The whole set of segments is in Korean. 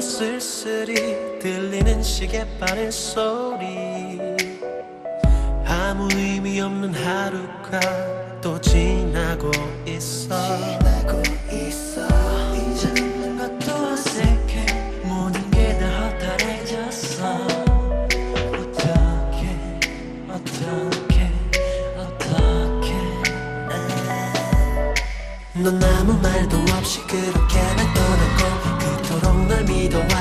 조용히 쓸쓸히 들리는 시계바늘 소리. 아무 의미 없는 하루가 또 지나고 있어. 지나고 있어. 넌 아무 말도 없이 그렇게 날 그토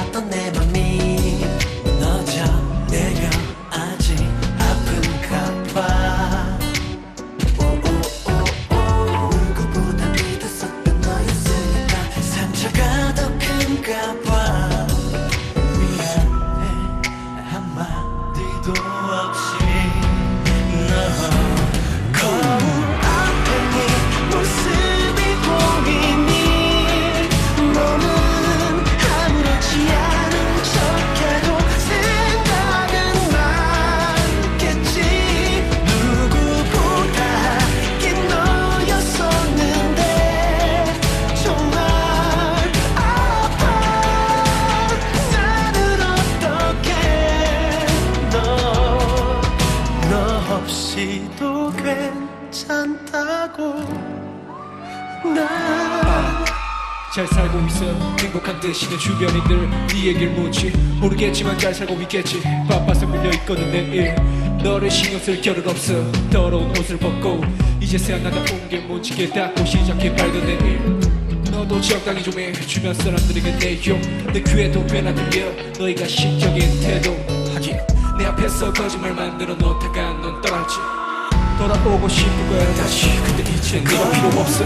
너 없이도 괜찮다고. 나잘 살고 있어. 행복한 내 주변인들 네 얘길 묻지? 모르겠지만 잘 살고 있겠지. 바빠서 밀려있거든 내일. 너를 신경 쓸 겨를 없어. 더러운 옷을 벗고 이제서야 나가 온길 묻히게 닫고 시작해 밝은 내일. 너도 적당히 좀 해. 주변 사람들에게 내욕내 귀에도 꽤나 들려. 너희가 시적인 태도. 하긴 내 앞에서 거짓말 만들어 놓다가 넌 떠날지 돌아오고 싶은 거야 다시. 근데 이제 네가 필요 없어